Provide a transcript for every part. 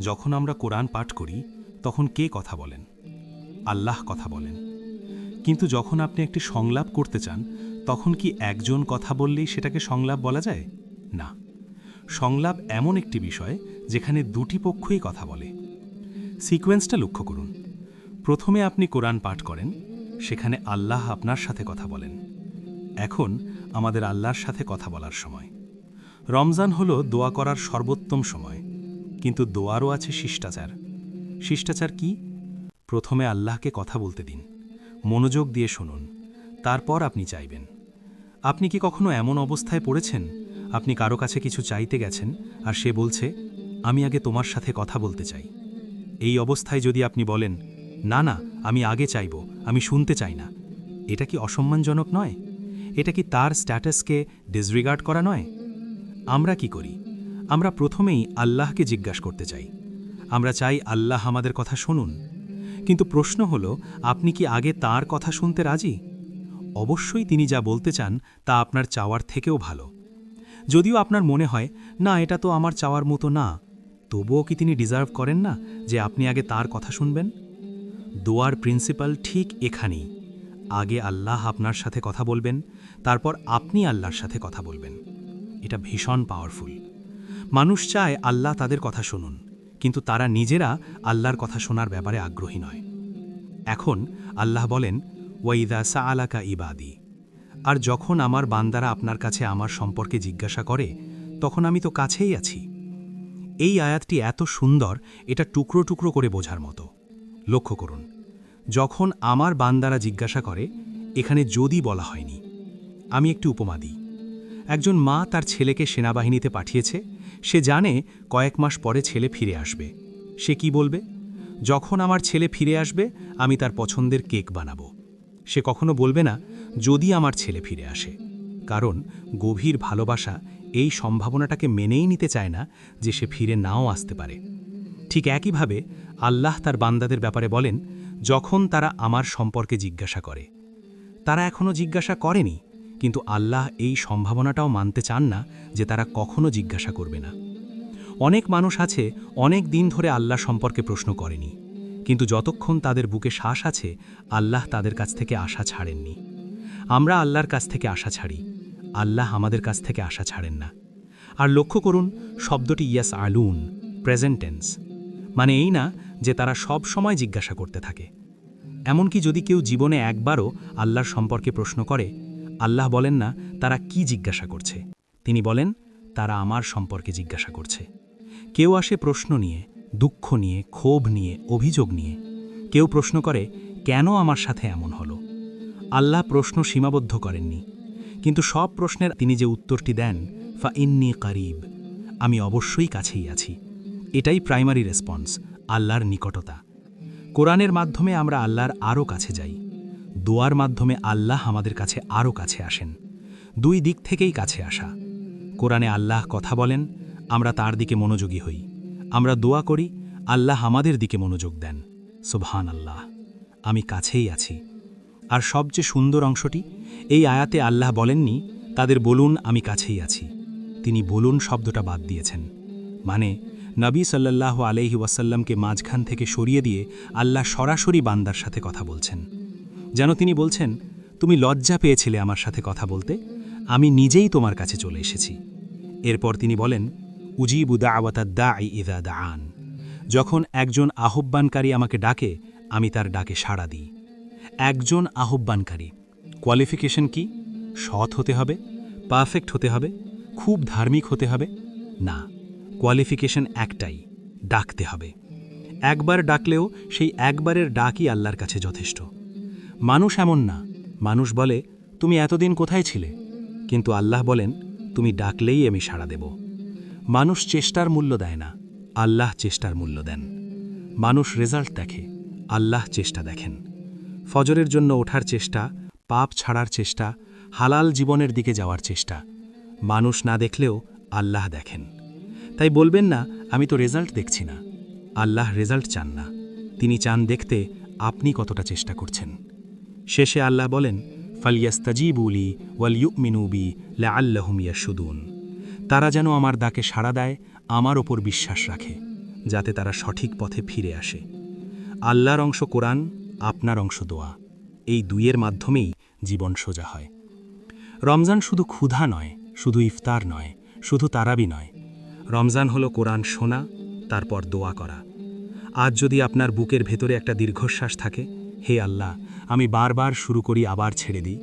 যখন আমরা কোরআন পাঠ করি, তখন কে কথা বলেন? আল্লাহ কথা বলেন। কিন্তু যখন আপনি একটি সংলাপ করতে চান, তখন কি একজন কথা বললেই সেটাকে সংলাপ বলা যায়? না। সংলাপ এমন একটি বিষয় যেখানে দুটি পক্ষই কথা বলে। সিকোয়েন্সটা লক্ষ্য করুন। প্রথমে আপনি কোরআন পাঠ করেন, সেখানে আল্লাহ আপনার সাথে কথা বলেন। এখন আমাদের আল্লাহর সাথে কথা বলার সময়। রমজান হল দোয়া করার সর্বোত্তম সময়। কিন্তু দোয়ারও আছে শিষ্টাচার। শিষ্টাচার কি? প্রথমে আল্লাহকে কথা বলতে দিন, মনোযোগ দিয়ে শুনুন, তারপর আপনি চাইবেন। আপনি কি কখনো এমন অবস্থায় পড়েছেন? আপনি কারও কাছে কিছু চাইতে গেছেন, আর সে বলছে, আমি আগে তোমার সাথে কথা বলতে চাই। এই অবস্থায় যদি আপনি বলেন, না না, আমি আগে চাইব, আমি শুনতে চাই না, এটা কি অসম্মানজনক নয়? এটা কি তার স্ট্যাটাসকে ডিসরিগার্ড করা নয়? আমরা কি করি? আমরা প্রথমেই আল্লাহকে জিজ্ঞাসা করতে চাই। আমরা চাই আল্লাহ আমাদের কথা শুনুন। কিন্তু প্রশ্ন হলো, আপনি কি আগে তার কথা শুনতে রাজি? অবশ্যই তিনি যা বলতে চান তা আপনার চাওয়ার থেকেও ভালো। যদিও আপনার মনে হয়, না, এটা তো আমার চাওয়ার মতো না। তবুও কি তিনি ডিজার্ভ করেন না যে আপনি আগে তার কথা শুনবেন? দোয়ার প্রিন্সিপাল ঠিক এখানেই। আগে আল্লাহ আপনার সাথে কথা বলবেন, তারপর আপনি আল্লাহর সাথে কথা বলবেন। এটা ভীষণ পাওয়ারফুল। মানুষ চায় আল্লাহ তাদের কথা শুনুন, কিন্তু তারা নিজেরা আল্লাহর কথা শোনার ব্যাপারে আগ্রহী নয়। এখন আল্লাহ বলেন, ওয়াইদা সা আলাকা ইবাদি। আর যখন আমার বান্দারা আপনার কাছে আমার সম্পর্কে জিজ্ঞাসা করে, তখন আমি তো কাছেই আছি। এই আয়াতটি এত সুন্দর, এটা টুকরো টুকরো করে বোঝার মতো। লক্ষ্য করুন, যখন আমার বান্দারা জিজ্ঞাসা করে, এখানে যদি বলা হয়নি, আমি একটি উপমা দিই। একজন মা তার ছেলেকে সেনাবাহিনীতে পাঠিয়েছে সে জানে কয়েক মাস পরে ছেলে ফিরে আসবে। সে কি বলবে? যখন আমার ছেলে ফিরে আসবে, আমি তার পছন্দের কেক বানাবো। সে কখনো বলবে না, যদি আমার ছেলে ফিরে আসে। কারণ গভীর ভালোবাসা এই সম্ভাবনাটাকে মেনেই নিতে চায় না যে সে ফিরে নাও আসতে পারে। ঠিক একইভাবে আল্লাহ তার বান্দাদের ব্যাপারে বলেন, যখন তারা আমার সম্পর্কে জিজ্ঞাসা করে। তারা এখনও জিজ্ঞাসা করেনি। কিন্তু আল্লাহ এই সম্ভাবনাটাও মানতে চান না যে তারা কখনো জিজ্ঞাসা করবে না। অনেক মানুষ আছে, অনেক দিন ধরে আল্লাহ সম্পর্কে প্রশ্ন করেনি। কিন্তু যতক্ষণ তাদের বুকে শ্বাস আছে, আল্লাহ তাদের কাছ থেকে আশা ছাড়েননি। আমরা আল্লাহর কাছ থেকে আশা ছাড়ি, আল্লাহ আমাদের কাছ থেকে আশা ছাড়েন না। আর লক্ষ্য করুন, শব্দটি ইয়াস আলুন প্রেজেন্টেন্স মানে এই না যে তারা সব সময় জিজ্ঞাসা করতে থাকে। এমনকি যদি কেউ জীবনে একবারও আল্লাহর সম্পর্কে প্রশ্ন করে আল্লাহ বলেন না, তারা কি জিজ্ঞাসা করছে। তিনি বলেন, তারা আমার সম্পর্কে জিজ্ঞাসা করছে। কেউ আসে প্রশ্ন নিয়ে, দুঃখ নিয়ে, ক্ষোভ নিয়ে, অভিযোগ নিয়ে। কেউ প্রশ্ন করে, কেন আমার সাথে এমন হলো? আল্লাহ প্রশ্ন সীমাবদ্ধ করেননি। কিন্তু সব প্রশ্নের তিনি যে উত্তরটি দেন, ফা ইন্নি কারিব আমি অবশ্যই কাছেই আছি। এটাই প্রাইমারি রেসপন্স, আল্লাহর নিকটতা। কোরআনের মাধ্যমে আমরা আল্লাহর আরও কাছে যাই। দোয়ার মাধ্যমে আল্লাহ আমাদের কাছে আরও কাছে আসেন। দুই দিক থেকেই কাছে আসা। কোরআনে আল্লাহ কথা বলেন, আমরা তার দিকে মনোযোগী হই। আমরা দোয়া করি, আল্লাহ আমাদের দিকে মনোযোগ দেন। সুবহান আল্লাহ আমি কাছেই আছি। আর সবচেয়ে সুন্দর অংশটি, এই আয়াতে আল্লাহ বলেননি, তাদের বলুন, আমি কাছেই আছি। তিনি বলুন শব্দটা বাদ দিয়েছেন। মানে নবী সাল্লাল্লাহু আলহি ওয়াসাল্লামকে মাঝখান থেকে সরিয়ে দিয়ে আল্লাহ সরাসরি বান্দার সাথে কথা বলছেন। যেন তিনি বলছেন, তুমি লজ্জা পেয়েছিলে আমার সাথে কথা বলতে, আমি নিজেই তোমার কাছে চলে এসেছি। এরপর তিনি বলেন উজিবুদা আওয়াতাদ্দা ইদা দা আন যখন একজন আহ্বানকারী আমাকে ডাকে, আমি তার ডাকে সাড়া দিই। একজন আহ্বানকারী কোয়ালিফিকেশন কি? সৎ হতে হবে পারফেক্ট হতে হবে, খুব ধার্মিক হতে হবে? না কোয়ালিফিকেশন একটাই, ডাকতে হবে। একবার ডাকলেও সেই একবারের ডাকই আল্লাহর কাছে যথেষ্ট। মানুষ এমন না। মানুষ বলে, তুমি এতদিন কোথায় ছিলে? কিন্তু আল্লাহ বলেন, তুমি ডাকলেই আমি সাড়া দেব। মানুষ চেষ্টার মূল্য দেয় না, আল্লাহ চেষ্টার মূল্য দেন। মানুষ রেজাল্ট দেখে, আল্লাহ চেষ্টা দেখেন। ফজরের জন্য ওঠার চেষ্টা, পাপ ছাড়ার চেষ্টা, হালাল জীবনের দিকে যাওয়ার চেষ্টা, মানুষ না দেখলেও আল্লাহ দেখেন। তাই বলবেন না, আমি তো রেজাল্ট দেখছি না। আল্লাহ রেজাল্ট চান না। তিনি চান দেখতে আপনি কতটা চেষ্টা করছেন। শেষে আল্লাহ বলেন ফালিয়াস্তাজিবুলি ওয়াল ইউমিনুবি লা আল্লাহুম ইয়াসুদুন তারা যেন আমার দাকে সাড়া দেয়, আমার ওপর বিশ্বাস রাখে, যাতে তারা সঠিক পথে ফিরে আসে। আল্লাহর অংশ কোরআন, আপনার অংশ দোয়া। এই দুইয়ের মাধ্যমেই জীবন সোজা হয়। রমজান শুধু ক্ষুধা নয়, শুধু ইফতার নয়, শুধু তারাবি নয়। রমজান হলো কোরআন শোনা, তারপর দোয়া করা। আজ যদি আপনার বুকের ভেতরে একটা দীর্ঘশ্বাস থাকে, হে আল্লাহ আমি বারবার শুরু করি আবার ছেড়ে দিই।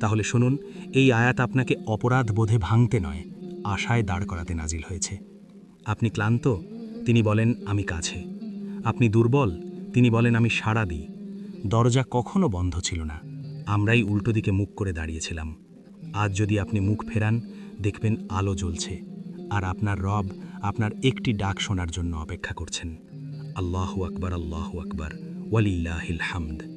তাহলে শুনুন, এই আয়াত আপনাকে অপরাধ বোধে ভাঙতে নয়, আশায় দাঁড় করাতে নাজিল হয়েছে। আপনি ক্লান্ত, তিনি বলেন, আমি কাছে। আপনি দুর্বল, তিনি বলেন, আমি সাড়া দিই। দরজা কখনো বন্ধ ছিল না। আমরাই উল্টো দিকে মুখ করে দাঁড়িয়েছিলাম। আজ যদি আপনি মুখ ফেরান, দেখবেন আলো জ্বলছে, আর আপনার রব আপনার একটি ডাক শোনার জন্য অপেক্ষা করছেন। আল্লাহু আকবার আল্লাহু আকবার, ওয়ালিল্লাহিল হামদ।